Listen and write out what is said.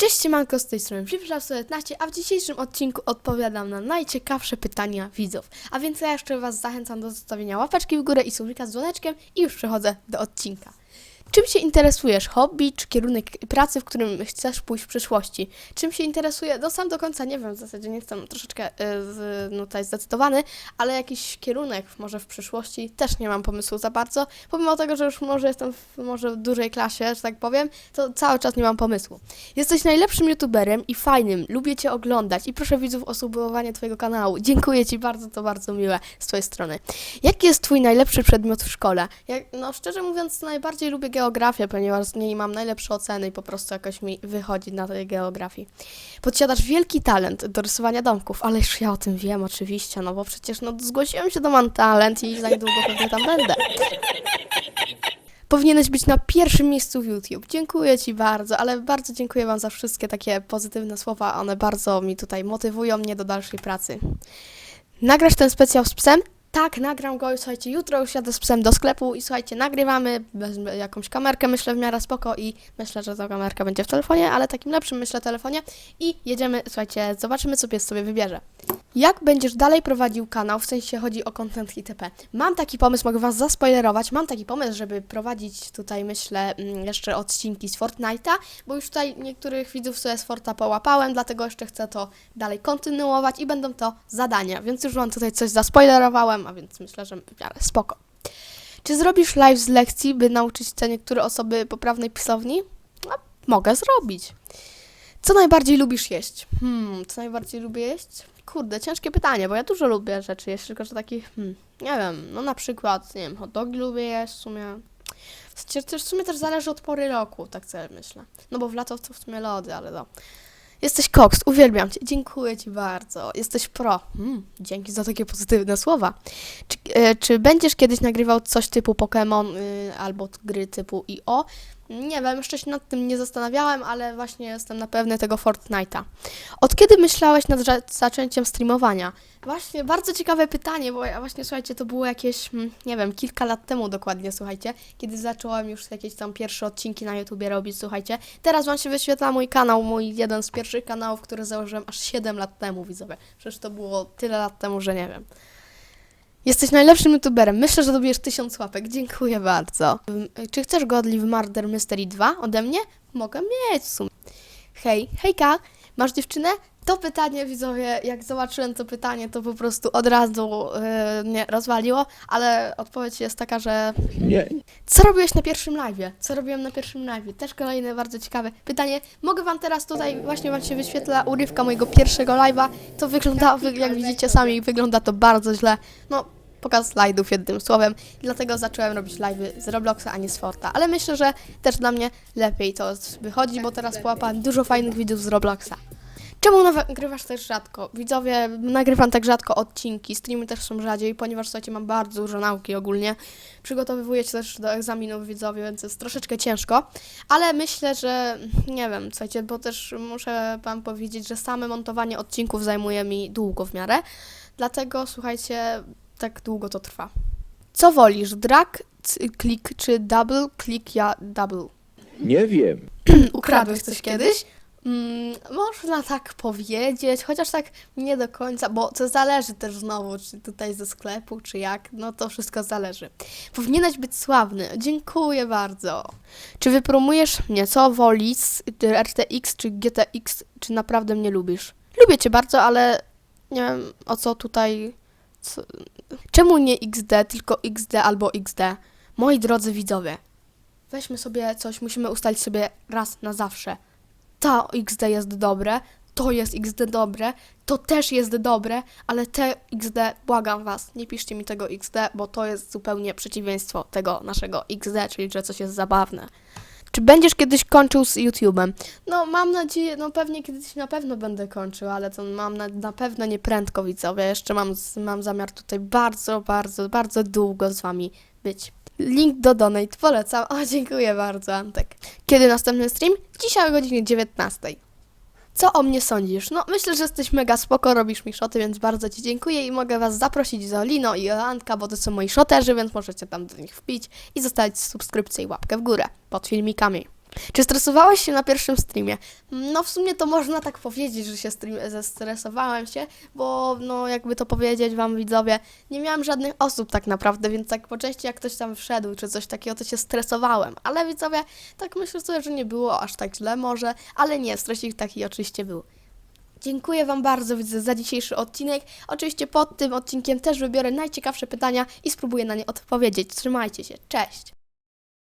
Cześć, manko z tej strony Flipshop 19, a w dzisiejszym odcinku odpowiadam na najciekawsze pytania widzów. A więc ja jeszcze Was zachęcam do zostawienia łapeczki w górę i słowika z dzwoneczkiem i już przechodzę do odcinka. Czym się interesujesz? Hobby czy kierunek pracy, w którym chcesz pójść w przyszłości? Czym się interesuję? No sam do końca nie wiem, w zasadzie nie jestem troszeczkę y, no, tutaj zdecydowany, ale jakiś kierunek może w przyszłości też nie mam pomysłu za bardzo. Pomimo tego, że już może jestem w może w dużej klasie, że tak powiem, to cały czas nie mam pomysłu. Jesteś najlepszym youtuberem i fajnym, lubię Cię oglądać i proszę widzów o subowanie Twojego kanału. Dziękuję Ci bardzo, to bardzo miłe z Twojej strony. Jaki jest Twój najlepszy przedmiot w szkole? Jak, no szczerze mówiąc, najbardziej lubię geografię, ponieważ z niej mam najlepsze oceny i po prostu jakoś mi wychodzi na tej geografii. Posiadasz wielki talent do rysowania domków, ależ ja o tym wiem oczywiście, no bo przecież no zgłosiłem się do Mam Talent i za niedługo pewnie tam będę. Powinieneś być na pierwszym miejscu w YouTube. Dziękuję Ci bardzo, ale bardzo dziękuję Wam za wszystkie takie pozytywne słowa. One bardzo mi tutaj motywują mnie do dalszej pracy. Nagrasz ten specjal z psem? Tak, nagram go. Słuchajcie, jutro już jadę z psem do sklepu i słuchajcie, nagrywamy wezmę jakąś kamerkę, myślę w miarę spoko i myślę, że ta kamerka będzie w telefonie, ale takim lepszym myślę telefonie i jedziemy, słuchajcie, zobaczymy co pies sobie wybierze. Jak będziesz dalej prowadził kanał, w sensie chodzi o content itp. Mam taki pomysł, mogę Was zaspoilerować, mam taki pomysł, żeby prowadzić tutaj, myślę, mm, jeszcze odcinki z Fortnite'a, bo już tutaj niektórych widzów sobie z Forta połapałem, dlatego jeszcze chcę to dalej kontynuować i będą to zadania, więc już Wam tutaj coś zaspoilerowałem, a więc myślę, że w miarę spoko. Czy zrobisz live z lekcji, by nauczyć te niektóre osoby poprawnej pisowni? No, mogę zrobić. Co najbardziej lubisz jeść? Hmm, co najbardziej lubię jeść? Kurde, ciężkie pytanie, bo ja dużo lubię rzeczy jeść, tylko że takich, hmm, nie wiem, no na przykład, nie wiem, hot dogi lubię jeść w sumie. W sumie też- W sumie też zależy od pory roku, tak sobie myślę. No bo w lato to w sumie lody, ale no. Jesteś koks, uwielbiam cię, dziękuję ci bardzo. Jesteś pro. Hmm, dzięki za takie pozytywne słowa. Czy, e, czy będziesz kiedyś nagrywał coś typu Pokémon y, albo gry typu IO? Nie wiem, jeszcze się nad tym nie zastanawiałem, ale właśnie jestem na pewny tego Fortnite'a. Od kiedy myślałeś nad za- zaczęciem streamowania? Właśnie, bardzo ciekawe pytanie, bo ja właśnie, słuchajcie, to było jakieś, mm, nie wiem, kilka lat temu dokładnie, słuchajcie, kiedy zacząłem już jakieś tam pierwsze odcinki na YouTubie robić, słuchajcie. Teraz wam się wyświetla mój kanał, mój jeden z pierwszych kanałów, który założyłem aż 7 lat temu, widzowie. Przecież to było tyle lat temu, że nie wiem. Jesteś najlepszym youtuberem. Myślę, że dobierz tysiąc łapek. Dziękuję bardzo. Czy chcesz Godly w Murder Mystery 2 ode mnie? Mogę mieć w sumie. Hej, hejka, masz dziewczynę? To pytanie, widzowie, jak zobaczyłem to pytanie, to po prostu od razu yy, mnie rozwaliło, ale odpowiedź jest taka, że Nie, co robiłeś na pierwszym live'ie? Co robiłem na pierwszym live'ie? Też kolejne bardzo ciekawe pytanie. Mogę wam teraz tutaj, właśnie wam się wyświetla urywka mojego pierwszego live'a. To wygląda, wy, jak widzicie sami, wygląda to bardzo źle. No, pokaz slajdów jednym słowem. Dlatego zacząłem robić live'y z Robloxa, a nie z Forta. Ale myślę, że też dla mnie lepiej to wychodzi, bo teraz połapałem dużo fajnych widzów z Robloxa. Czemu nagrywasz też rzadko? Widzowie, nagrywam tak rzadko odcinki, streamy też są rzadziej, ponieważ słuchajcie, mam bardzo dużo nauki ogólnie. Przygotowywuję się też do egzaminów widzowie, więc jest troszeczkę ciężko. Ale myślę, że nie wiem, słuchajcie, bo też muszę wam powiedzieć, że same montowanie odcinków zajmuje mi długo w miarę. Dlatego słuchajcie, tak długo to trwa. Co wolisz? Drag, c- klik czy double? Klik ja double. nie wiem. Ukradłeś coś kiedyś? Mm, można tak powiedzieć, chociaż tak nie do końca, bo to zależy też znowu, czy tutaj ze sklepu, czy jak, no to wszystko zależy. Powinieneś być sławny, dziękuję bardzo. Czy wypromujesz mnie, co wolisz, RTX, czy GTX, czy naprawdę mnie lubisz? Lubię cię bardzo, ale nie wiem, o co tutaj... Co... Czemu nie XD, tylko XD albo XD? Moi drodzy widzowie, weźmy sobie coś, musimy ustalić sobie raz na zawsze. To XD jest dobre, to jest XD dobre, to też jest dobre, ale te XD, błagam was, nie piszcie mi tego XD, bo to jest zupełnie przeciwieństwo tego naszego XD, czyli że coś jest zabawne. Czy będziesz kiedyś kończył z YouTube'em? No, mam nadzieję, no pewnie kiedyś na pewno będę kończył, ale to mam na, na pewno nie prędko, widzowie. Jeszcze mam, mam zamiar tutaj bardzo, bardzo, bardzo długo z wami być. Link do donate polecam. O, dziękuję bardzo, Antek. Kiedy następny stream? Dzisiaj o godzinie 19. Co o mnie sądzisz? No, myślę, że jesteś mega spoko, robisz mi szoty, więc bardzo Ci dziękuję i mogę Was zaprosić do Lino i Antka, bo to są moi szoterzy, więc możecie tam do nich wbić i zostawić subskrypcję i łapkę w górę pod filmikami. Czy stresowałeś się na pierwszym streamie? No w sumie to można tak powiedzieć, że się stream, zestresowałem się, bo no jakby to powiedzieć wam widzowie, nie miałem żadnych osób tak naprawdę, więc tak po części jak ktoś tam wszedł czy coś takiego, to się stresowałem. Ale widzowie, tak myślę sobie, że nie było aż tak źle może, ale nie, stresik taki oczywiście był. Dziękuję Wam bardzo widzę za dzisiejszy odcinek. Oczywiście pod tym odcinkiem też wybiorę najciekawsze pytania i spróbuję na nie odpowiedzieć. Trzymajcie się, cześć!